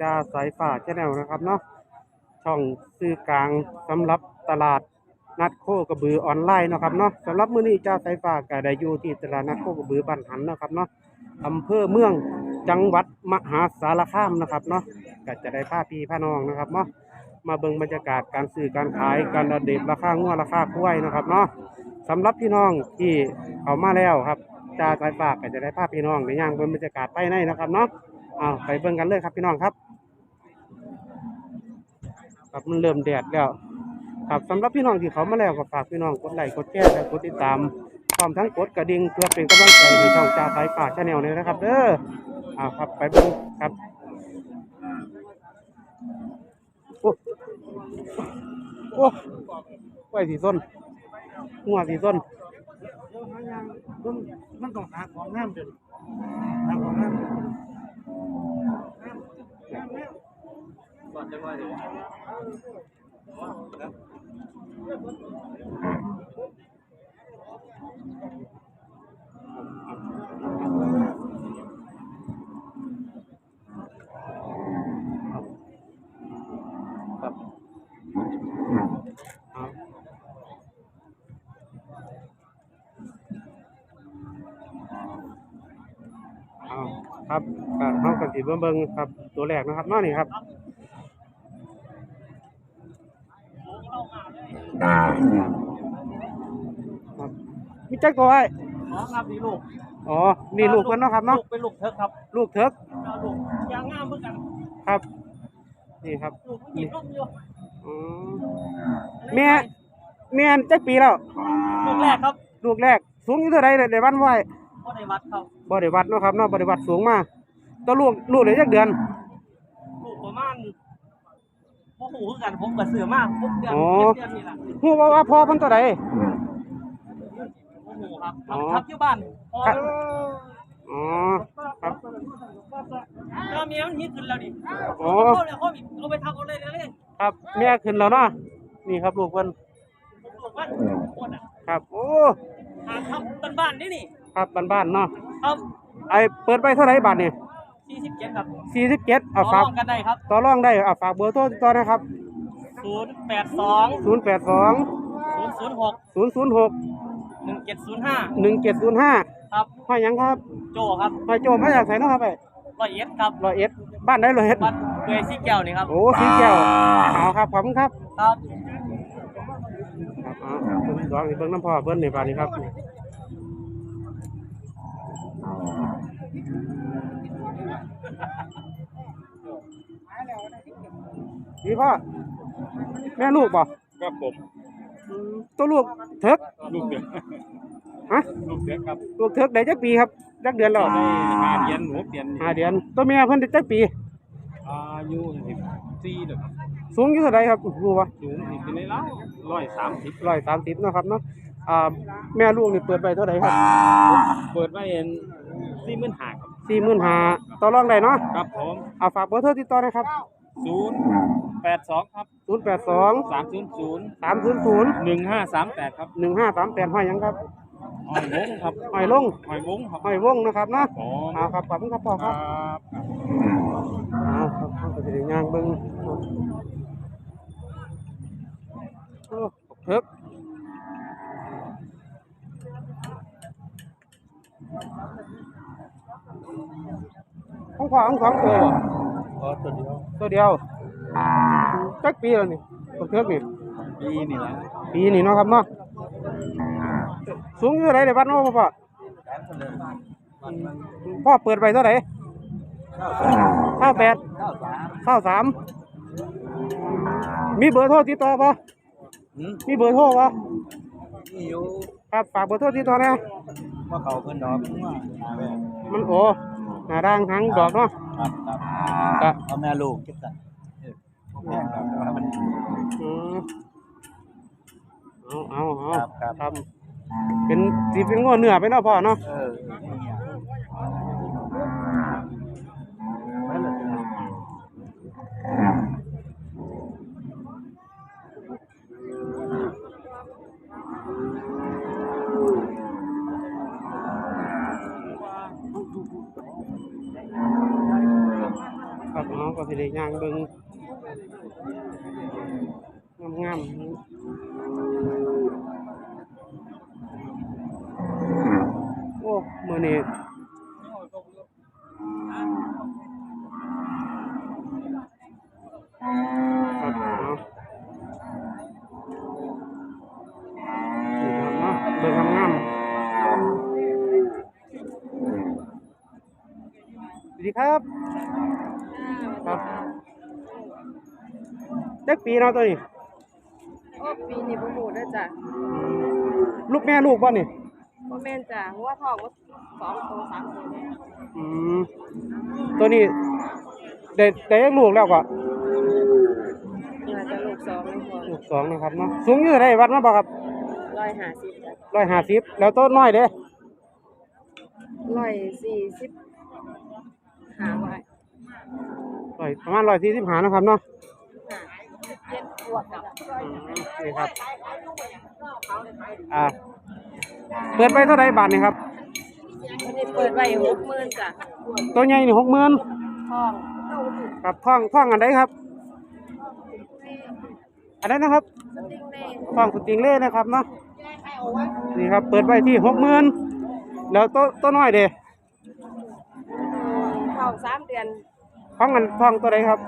จ่าสายฟ้าชาแนลนะครับเนาะช่องสื่อกลางสำหรับตลาดนัดโคกระบือออนไลน์นะครับเนาะสำหรับมื้อนี้จ่าสายฟ้าก็ได้อยู่ที่ตลาดนัดโคกระบือบ้านหันนะครับเนาะอำเภอเมืองจังหวัดมหาสารคามนะครับเนาะก็จะได้พาพี่พาน้องนะครับเนาะมาเบิ่งบรรยากาศการซื้อการขายการอัปเดตราคางัวราคากล้วยนะครับเนาะสำหรับพี่น้องที่เข้ามาแล้วครับจ่าสายฝากก็จะได้ภาพพี่น้องในย่างเบิ่งบรรยากาศไปในนะครับเนาะ อ้าวไปเบิ่งกันเลยครับพี่น้องครับครับมันเริ่มแดดแล้ว ครับสำหรับพี่น้องที่เขามาแล้วก็ฝากพี่น้องกดไลค์กดแชร์และกดติดตามพร้อมทั้งกดกระดิ่งเพื่อเป็นกำลังใจในช่องจ่าสายฝาชาแนลนี้นะครับเด้ออ้าวครับไปเบิ่งครับโอ้โอ้ไว้สีส้นหัวสีส้นมันต้องหาของน้ำเดินาของน้ำ ก่อนจะว่าเดี๋ยว ครับเอาครับก็เฮาก็สิเบิ่งเบิ่งครับตัวแรกนะครับเนาะนี่ครับ ครับมีจักตัวไอ้น้องครับดีลูกอ๋อ นี่ลูกเพิ่นเนาะครับเนาะ ลูกเป็นลูกเทิร์กครับลูกเถิกเอาลูกยางงามเหมือนกันครับ นี่ครับลูกมันกินนมอยู่อ๋อแม่แม่นจักปีแล้ว ลูกแรกครับลูกแรก สูงอยู่เท่าใดได้วันไว้ก็ในวัดครับบ่ได้วัดเนาะครับเนาะบ่ได้วัดสูงมาตัวลูกลูกได้จักเดือน ลูกประมาณโอ้โหคือกันผมกับเสือมากพบเดือนอ๋อเจ็ดเดือนนี่แหละฮู้ว่าว่าพ่อเพิ่นตัวใดโอ้โหครับอ๋อทับที่บ้านพอครับอ๋อครับก็เมียมันฮิตขึ้นแล้วดิอ๋อเขาเลยเขาอีกเอาไปทำเอาเลยเลยครับแม่ขึ้นแล้วเนาะนี่ครับลูกเพิ่นลูกมันโคตรอะครับโอ้หาทำบ้านๆนี่นี่ครับบ้านๆเนาะครับไอ้เปิดไปเท่าไหร่บาทนี่ สี่สิบเจ็ดครับ47เอาต่อฝารกองกันได้ครับต่อรองได้เอาฝากเบอร์โทรติดต่อนะครับศูนย์แปดสอง082ศูนย์ศูนย์หก006หนึ่งเจ็ดศูนย์ห้า1705ครับห้อยหยังครับ โจครับห้อยโจมมาจากไสเนาะครับไอ้ร้อยเอ็ดครับร้อยเอ็ดบ้านใดร้อยเอ็ดวัดเกยซี่แก้วนี่ครับโอ้สีแก้วเอาครับขอบคุณครับครับครับเอาเบิ่งสองนี่เบิ่งน้ำพ่อเบิ่นนี่บาดนี้ครับ นี่พ่อแม่ลูกบ่ครับผมอืมตัวลูกเถิกลูกเดือดฮะลูกเดือดครับลูกเถิกได้จักปีครับจักเดือนแล้วได้ห้าเดือนหกเดือนห้าเดือนตัวแม่เพิ่นได้จักปีอายุสิบสี่เดือนสูงอยู่เท่าใดครับรู้บ่สูงสิบในเล้าร้อยสามสิบร้อยสามสิบเนาะครับเนาะอ่าแม่ลูกนี่เปิดไปเท่าไหร่ครับ เปิดไว้เอ็น สี่หมื่นห้าครับสี่หมื่นห้าต่อรองได้เนาะครับผมเอาฝากเบอร์โทรติดต่อนะครับศูนย์แปดสองครับศูนย์แปดสองสามศูนย์ศูนย์สามศูนย์ศูนย์หนึ่งห้าสามแปดครับหนึ่งห้าสามแปดห้อยหยังครับหอยวงครับห้อยลงหอยวงครับห้อยวงนะครับเนาะผมเอาครับขอบคุณครับพ่อคครัรับบเอาครับเอาไปสิได้ย่างเบิ่งโอ้เถิก ของขวาของของตัวบ่ก็ตัวเดียวตัวเดียวจักปีแล้วนี่ตัวเถิกนี่ปีนี่แหละปีนี่เนาะครับเนาะสูงอยู่เท่าไหร่เดี๋ยววัดเนาะพ่อพ่อเปิดไปเท่าไหร่เก้าแปดเก้าสามมีเบอร์โทรติดต่อป่ะอืมมีเบอร์โทรป่ะนี่อยู่ครับฝากเบอร์โทรติดต่อนะว่าเขาเพิ่นดอกว่าแม่มันโอ้หน้าด่างหางดอกเนาะครับครับก็เอาแม่ลูกคิดกันเออแม่ครับแต่ว่ามันอืมเอาเอาเอาครับครับครับเป็นสีเป็นง้อเนื้อไปเนาะพ่อเนาะเออ ก็ สิได้ย่างเบิ่งง ครับจักปีเนาะตัวนี้โอ้ปีนี้บ่ฮู้เด้อจ้ะลูกแม่ลูกบ่นี่บ่แม่นจ้ะหัวทองว่าสองตัวสามตัวเนี่ยอืมตัวนี้ได้ได้จักลูกแล้วก็น่าจะลูกสองนี่พอลูกสองนะครับเนาะสูงอยู่เท่าไดวัดมาบ่ครับร้อยห้าสิบจ้ะร้อยห้าสิบแล้วตัวน้อยเด้ร้อยสี่สิบหาไว้ ร้อยประมาณร้อยสี่สิบห้านะครับเนาะห้าเจ็ดขวบจ้ะอืมนี่ครับ อ่า เปิดไปเท่าไดบาทนี่ครับ วันนี้เปิดไว้หกหมื่นจ้ะตัวใหญ่นี่หกหมื่นทองกับท่องท่องอันใดครับ อันนั้นนะครับสติงเล่ท่องสติงเล่นะครับเนาะ นี่ครับ เปิดไว้ที่หกหมื่นแล้วตัวตัวน้อยเด้ทองสามเดือน ท่องกันท่องตัวใดครับ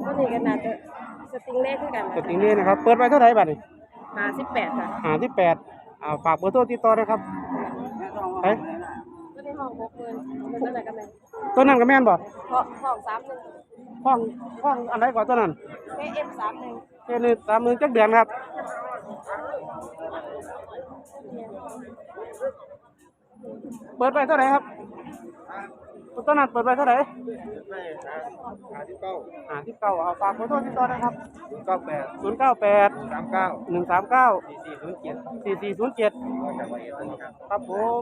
ตัวนี้ก็น่าจะสติงเล่คือกันสติงเล่นะครับ เปิดไว้เท่าไหร่บาทนี่ห้าสิบแปดจ้ะหาที่แปดอ่าฝากเบอร์โทรติดต่อนะครับไปตัวนี้ห้องหกหมื่นตัวนั้นก็แม่นตัวนั้นก็แม่นบ่ทองทองสามหนึ่งท่องท่องอันใดก่อนตัวนั้นเอฟสามหนึ่งเดือนหนึงสามหมื่นจักเดือนครับเปิดไปเท่าไหร่ครับ ตัวนั้นเปิดไปเท่าไหร่หาที่เก้าหาที่เก้าเอาฝากขอโทษที่ต่อนะครับเก้าแปดศูนย์เก้าแปดสามเก้าหนึ่งสามเก้าสี่สี่ศูนย์เจ็ดสี่สี่ศูนย์เจ็ดครับผม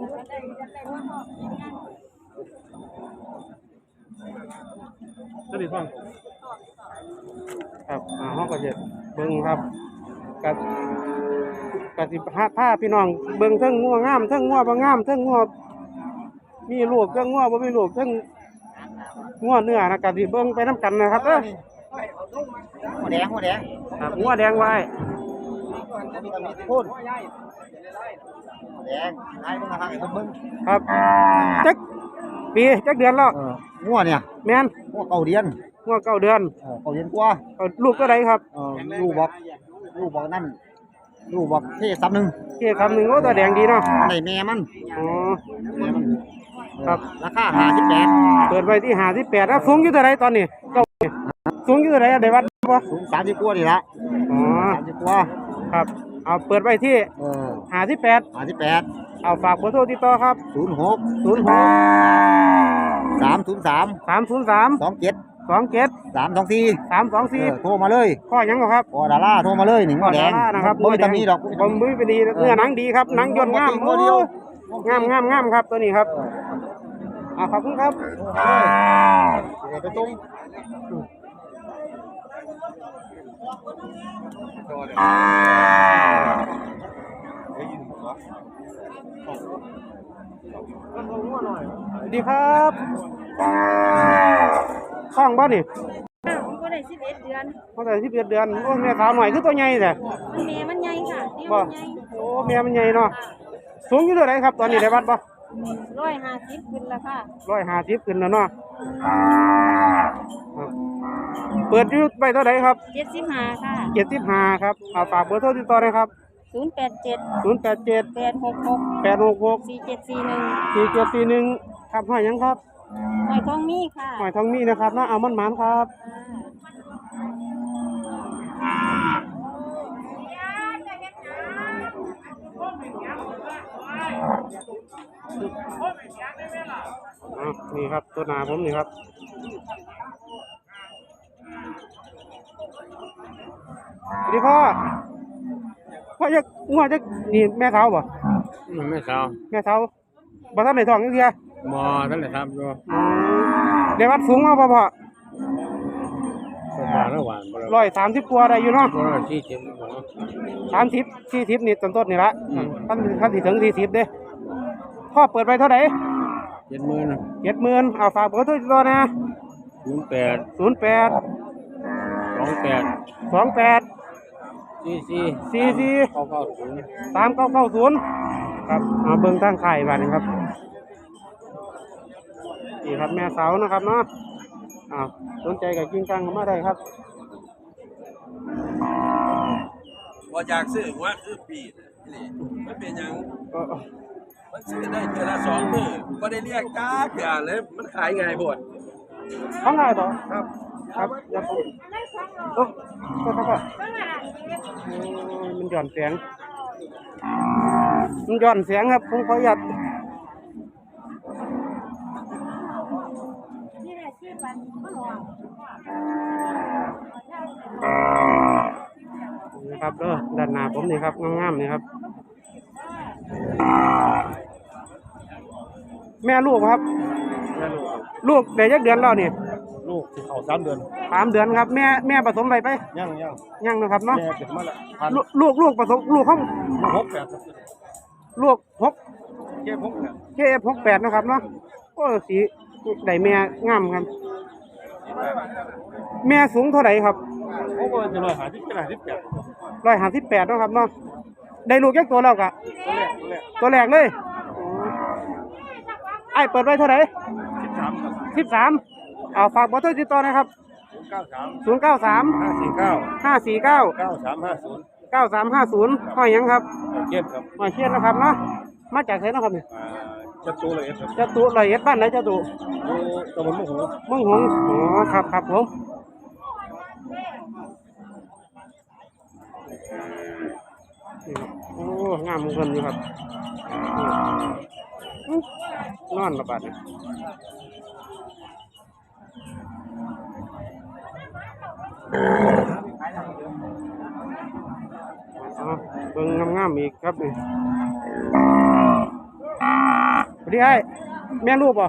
สวัสดีครับครับอ่าห้องก็จะเบิ้งครับกับกับสิพาพาพี่น้องเบิ้งเทั้งงัวงามเทั้งงัวบ่งามเทั้งงัว มีลูกเทั้งงัวบ่มีลูกเทั้งงัวเนื้อนะกะสิเบิ่งไปนํกันนะครับเด้อหัวแดงหัวแดงครับงัวแดงไว้พูดแดงไอ้มึงมาทางไอ้มึงครับจักปีจักเดือนแล้วเอองัวเนี่ยแม่นงัวเก่าเดียนงัวเก้าเดือนเออเก่าเดียนกว่าเอาลูกก็ได้ครับเออลูกบอกลูกบอกนั่นลูกบอกเท่ซ้ำหนึ่งเที่คำหนึงโอ้ตัวแดงดีเนาะอันไหนแม่มันอ๋อแม่มัน ครับ ราคาห้าสิบแปดเปิดไว้ที่58ครับสูงอยู่เท่าไหร่ตอนนี้เก้าสูงอยู่เท่าไหร่ได้วัดบ่สูงสามสิบกว่านี่ละอ๋อสามสิบกว่าครับเอาเปิดไว้ที่เออ58ห้าสิบแปดเอาฝากเบอร์โทรติดต่อครับศูนย์หก06สามศูนย์สาม303สองเจ็ด27สามสองสี่324โทรมาเลยข้อหยังบ่ครับ พอดาราโทรมาเลยหนึ่งหัวแดงดารานะครับบ่มีตำหนี้ดอก ผมมือไปดีเนื้อหนังดีครับหนังยนต์งามโอ้เดียวโอ้งามงามงามครับตัวนี้ครับ อ่าขอบคุณครับเดี๋ยวไปตรงสวัสดีครับข้องบ้านนี่อ้าวมันก็ได้สิบเอ็ดเดือนตั้งแต่ที่เดือนเดือนโอ้แม่สาวหน่อยคือตัวใหญ่แต่มันแม่มันใหญ่ค่ะเนี่ยบ่มันใหญ่โอ้แม่มันใหญ่เนาะสูงอยู่เท่าไหรครับ ตอนนี้ได้วัดบ่ ร้อยห้าสิบขึ้นแล้วค่ะร้อยห้าสิบขึ้นแล้วเนาะครับเปิดอยู่ไปเท่าไหรครับเจ็ดสิบห้าค่ะเจ็ดสิบห้าครับเอาฝากเบอร์โทรติดต่อนะครับศูนย์แปดเจ็ดศูนย์แปดเจ็ดแปดหกหกแปดหกหกสี่เจ็ดสี่หนึ่งสี่เจ็ดสี่หนึ่งครับห้อยหยังครับหอยทองมีค่ะหอยทองมีนะครับเนาะเอามันหมานครับ อะนี่ครับตัวหนาผมนี่ครับสวัสดีพ่อพ่อจะงัวจะนี่แม่เท้าบ่มันไม่เศร้าแม่เท้าบ่ทันได้ท้องจังเทียมอท่านเลยครับอยู่อืมเดี๋ยววัดสูงมาบ่พ่อประมาณระหว่างบ่ร้อยสามสิบกว่าได้อยู่เนาะบ่ร้อยสี่สิบบ่สามสิบสี่สิบนี่ต้นต้นนี่ละอืมท่านท่านที่ถึงสี่สิบเด้ พ่อเปิดไปเท่าไหร่เจ็ดหมื่นเจ็ดหมื่นเอาฝากเบอร์โทรติดต่อนะศูนย์แปดศูนย์แปดสองแปดสองแปดสี่สี่สี่สี่เก้าเก้าศูนย์สามเก้าเก้าศูนย์ครับเอาเบิ่งทางไข่บ้านนี้ครับนี่ครับแม่เสานะครับเนาะอ้าวสนใจกับกิ้งกังเข้ามาได้ครับว่าอยากซื้อหัวคือปีน่ะนี่มันเป็นหยังเออ มันซื้อได้เดือนละสองมือก็ได้เรียกกาเกือเลยมันขายง่ายโพดข้างในต่อครับครับอย่าผมโอ้ก็ครับก็โอ้ยมันหย่อนเสียงมันหย่อนเสียงครับผมขออนุญาตนี่ครับเด้อด้านหน้าผมนี่ครับงามๆนี่ครับ แม่ลูกครับ แม่ลูกลูกเดี๋ยวยักเดือนแล้วนี่ลูกที่เขาสามเดือนสามเดือนครับ แม่แม่ผสมไปไปย่างย่างยังนะครับเนาะแม่เกิดมาละพันลูกลูกลูกผสมลูกเขาลูกหกแปดครับลูกหกเจ็ดหกเนี่ยเคเอฟหกแปดนะครับเนาะโอ้สีได้แม่งามครับ แม่สูงเท่าไหร่ครับโอ้โหจะลอยหาที่ขนาดที่แปดร้อยห้าสิบแปดนาะครับเนาะได้ลูกยักตัวแล้วกะตัวแรกตัวแรกตัวแรกเลย ไอ้ายเปิดไว้เท่าไหร่สิบสามครับสิบสามเอาฝากเบอร์โทรติดต่อนะครับเก้าสามศูนย์เก้าสามห้าสี่เก้าห้าสี่เก้าเก้าสามห้าศูนย์เก้าสามห้าศูนย์ห้อยหยังครับเก็บครับห้อยเชียนนะครับเนาะมาจากไหนเนาะครับเนี่ยอ่าจัตุเลยครับเจ้าตุละเอียดบ้านไหนเจ้าตุดูตะวันมุกหูมึงหงส์อ๋อครับครับผมนี่โอ้งามเงินอยู่ครับนี่อื้อ นอนระบาดเนี่ยอ๋อเบิ่งงามๆอีกครับนี่สวัสดีไอ้แม่ลูกป่ะ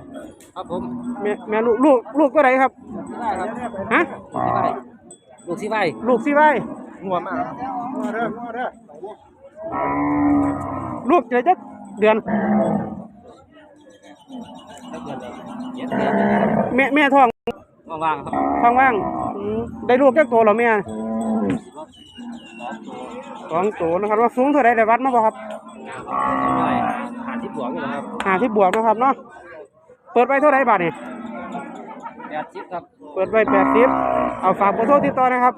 ครับผมแม่แม่ลูกลูกลูกตัวไหนครับได้ครับฮะลูกสิไว้ลูกสิไว้งัวมากงัวเด้องัวเด้อลูกเจอจักเดือนเจ็ดเดือน แม่แม่ท้องว่างๆครับท้องว่างอืมได้ลูกจักตัวเหรอแม่สองตัวนะครับว่าสูงเท่าไรได้วัดมาบ่ครับหน่อยหาที่บวกอยู่ครับห้าที่บวกนะครับเนาะเปิดไว้เท่าไรบาทนี่แปดสิบครับเปิดไว้แปดสิบเอาฝากเบอร์โทรติดต่อนะครับ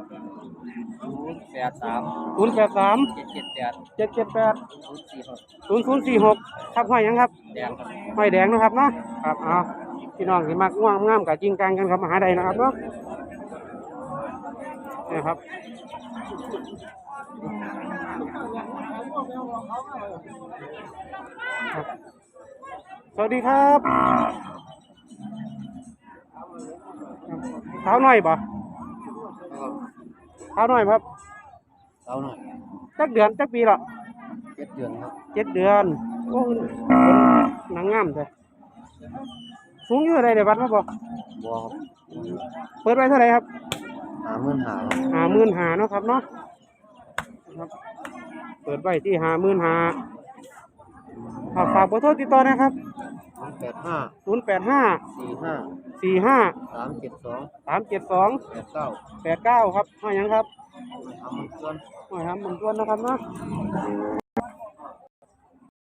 ศูนย์แปดสามศูนย์แปดสามเจ็ดเจ็ดแปดเจ็ดเจ็ดแปดศูนย์สี่หกศูนย์ศูนย์สี่หก ครับห้อยหยังครับแดงครับห้อยแดงนะครับเนาะครับเอาพี่น้องที่มักง่วงงามกับจริงกังกันครับมาหาใดนะครับเนาะนี่ครับครับ สวัสดีครับเท้าหน่อยบ่เท้าหน่อยครับเอาหน่อยจักเดือนจักปีหรอเจ็ดเดือนครับ เจ็ดเดือน โอ้ยหนังงามเลยสูงอยู่อะไรเดี๋ยววัดมาบ่บัวครับเปิดไว้เท่าไหร่ครับหาเมื่นหาหาหมื่นหาเนาะครับเนาะครับ เปิดไว้ที่หาหมื่นหาฝากฝากเบอร์โทรติดต่อนะครับแปดห้าศูนย์แปดห้าสี่ห้าสี่ห้าสามเจ็ดสองสามเจ็ดสองแปดเก้าแปดเก้าครับมาหยังครับทำมันส่วนมาทำมันต้วนนะครับเนาะ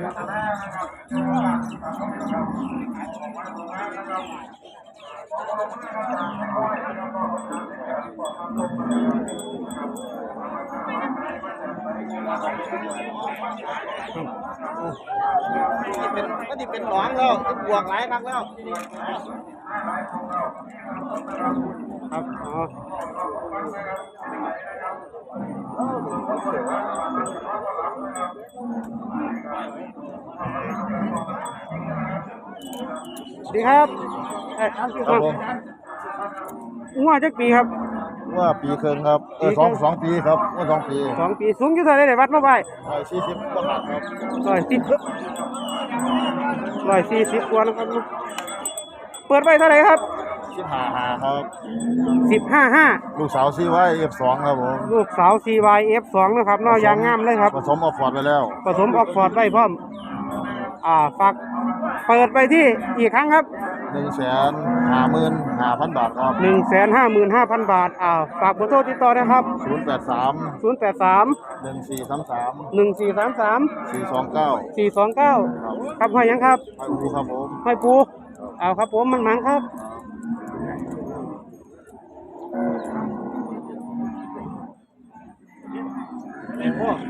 เป็นก็ที่เป็นหนองแล้วที่บวกหลายครั้งแล้วครับอ๋อ ดีครับเอ้ยครับผมงัวจักปีครับว่าปีครึ่งครับเออปีสองครึ่งสองปีครับว่าสองปีสองปีสูงอยู่เท่าไหรได้วัดมาไปร้อยสี่สิบประมาณครับร้อยสิบร้อยสี่สิบกว่านะครับเปิดไปเท่าไหรครับสิบห้าหาครับสิบห้าห้าลูกสาวซีไว้เอฟสองครับผมลูกสาว CYF2 นะครับนอกยางงามเลยครับผสมออกฟอร์ดไปแล้วผสมออกฟอร์ดไว้พร้อม อ่าฝากเปิดไปที่อีกครั้งครับหนึ่งแสนห้าหมื่นห้าพันบาทครับหนึ่งแสนห้าหมื่นห้าพันบาทอ่าฝากเบอร์โทรติดต่อนะครับศูนย์แปดสามศูนย์แปดสามหนึ่งสี่สามสามหนึ่งสี่สามสามสี่สองเก้าสี่สองเก้าครับครับห้อยหยังครับไปอูครับผมห้อยปูเอาครับผมมันหมังครับของใช่ป่ะบัวมั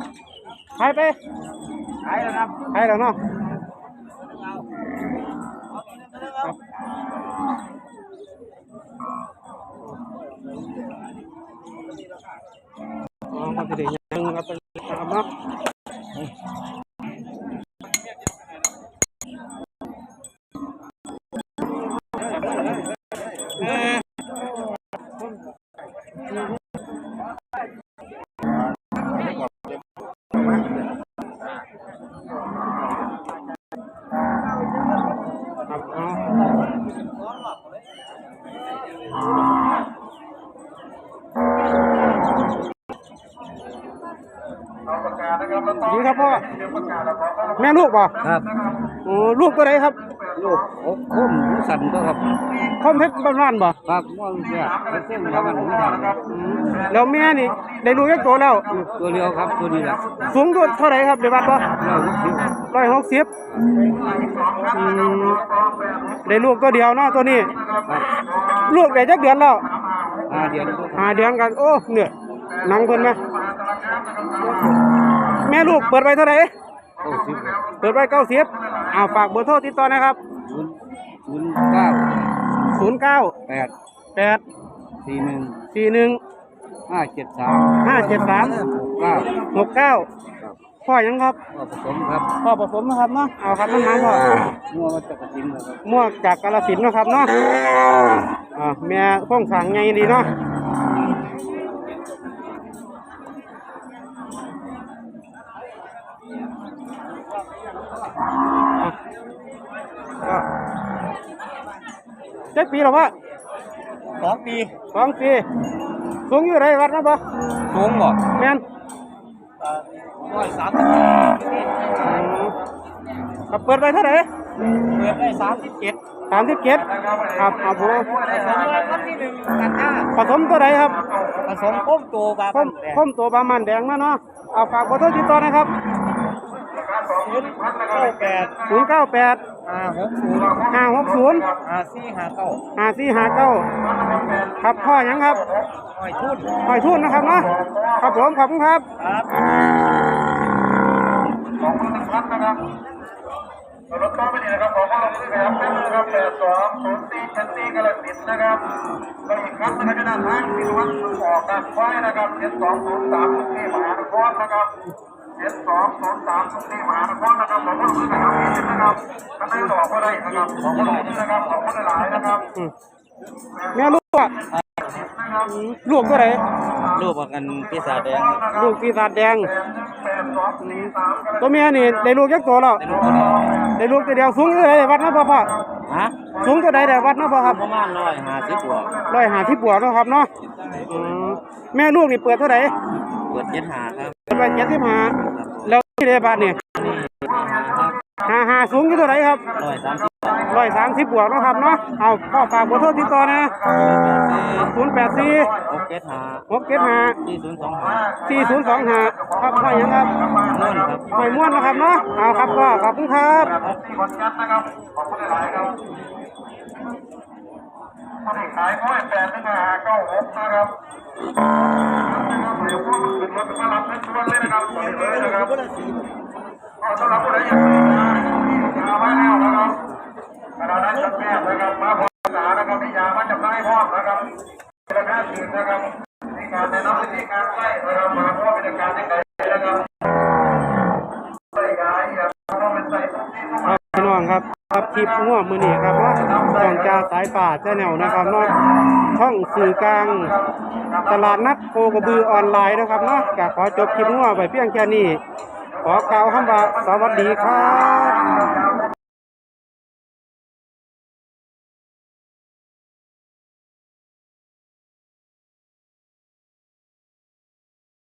เนาะอ๋อมันจะได้ยังค ดีครับพ่อแม่ลูกป่ะครับโอ้ลูกตัวไหนครับ ลูกอกคุ้มสันก็ครับคอมเพชรบ้านๆป่ะครับม่วงเสียเส้นครับมันไม่ทันครับอืมแล้วแม่นี่ได้ลูกยักตัวแล้ว ตัวเดียวครับตัวนี้แหละสูงตัวเท่าไหร่ครับเดี๋ยววัดป่ะเราลูกเดียวร้อยหกสิบได้ลูกตัวเดียวเนาะตัวนี้ครับลูกได้จักเดือนแล้วห้าเดือนก็หาเดือนกันโอ้เนี่ยหนังเพิ่นไหม แม่ลูกเปิดไปเท่าไหร่เก้าสิบเปิดไปเก้าสิบอ่าฝากเบอร์โทรติดต่อนะครับศูนย์ศูนย์เก้าศูนย์เก้าแปดแปดสี่หนึ่งสี่หนึ่งห้าเจ็ดสามห้าเจ็ดสามเก้าหกเก้าพ่อยังครับก็ผสมครับพ่อผสมนะครับเนาะเอาครับน้ำมันพ่อมั่วมาจากกระถิ่นนะครับมั่วจากกาลสินธุ์เนาะครับเนาะอ่าแม่ข้องขางไงดีเนาะ เจ็ดปีแล้วพ่อสองปีสองปี สูงอยู่ไรวัดนะพ่อสูงบ่แม่นร้อยสามสิบครับเปิดไปเท่าไหร่เปิดได้สามสิบเจ็ดสามสิบเจ็ดครับครับผมผสมวันที่หนึ่งกันห้าผสมตัวใดครับ ผสมก้มตัวบาข้มข้มตัวประมาณแดงมาเนาะเอาฝากเบอร์โทรติดต่อนะครับ ศูนย์เก้าแปดศูนย์เก้าแปดห้าหกศูนย์ห้าหกศูนย์ห้าสี่ห้าเก้าห้าสี่ห้าเก้าครับพ่อยังครับหอยทุ่นหอยทุ่นนะครับเนาะครับผมขอบคุณครับครับขอบคุณครับนะครับรถตู้ไปนี่นะครับขอความร่วมมือครับเป็นนะครับแปดสองศูนย์สี่ชั้นสี่กระสินนะครับก็อีกครั้งนะครับจะด้านทางที่วัดสุออกการควายนะครับเจ็ดสองศูนย์สามกรุงเทพมหานครนะครับ เจ็ดสองศูนย์สามกรุงเทพมหานครนะครับขอความร่วมมือนะครับนิดนึงนะครับถ้าไม่บอกก็ได้นะครับขอความร่วมมือนะครับขอบคุณหลายๆนะครับแม่ลูกอะอืมลูกตัวไหนรูปกันปีศาจแดงลูกปีศาจแดงอืมตัวเมียนี่ได้ลูกยักษ์ตัวแล้วได้ลูกตัวเดียวสูงตัวใดได้วัดนะพ่อพ่อฮะสูงตัวใดได้วัดนะพ่อครับประมาณร้อยห้าสิบกว่าร้อยหาที่บวกเนาะครับเนาะอืมแม่ลูกนี่เปิดเท่าไหร่เปิดเจ็ดหาครับเปิด ไปเจ็ดสิบห้าแล้วที่เดบาทนี่นี่ห้าครับหาหาสูงอยู่เท่าไหร่ครับร้อยสามสิบร้อยสามสิบบวกเนาะครับเนาะเอาพ่อฝากเบอร์โทรติดต่อนะศูนย์แปดสี่หกเจ็ดห้าหกเจ็ดห้าสี่ศูนย์สองห้าสี่ศูนย์สองห้าครับห้อยหยังครับม่วนครับห้อยม้วนนะครับเนาะเอาครับก็ขอบคุณครับที่ขอนแก่นนะครับขอบคุณหลายๆครับถ้าได้ขายน้อยแปดหนึ่งห้าเก้าหกนะครับเดี๋ยวพวกมันขึ้นรถมารับในส่วนเลยนะครับตอนนี้เลยนะครับก็สำหรับผู้ใดอยากซื้อยาที่ยาไว้แล้วนะครับขณะนั้นจะแพทย์นะครับมาพร้อมษานะครับมียามาจำหน่ายพร้อมนะครับราคาถึงนะครับมีการแนะนำวิธีการใช้นะครับมาพราะว่าเป็นการที่ไหนะครับใส่ยาอย่างเราเป็นใส่ทุกที่ทุกครับพี่น้องครับครับคลิปง่วมือนี้ครับเนาะช่องจ่าสายป่าแชนแนวนะครับเนาะช่องสื่อกลาง ตลาดนัดโคกระบือออนไลน์นะครับเนาะก็ขอจบคลิปงัวไปเพียงแค่นี้ ขอกล่าวคำว่าสวัสดีครับ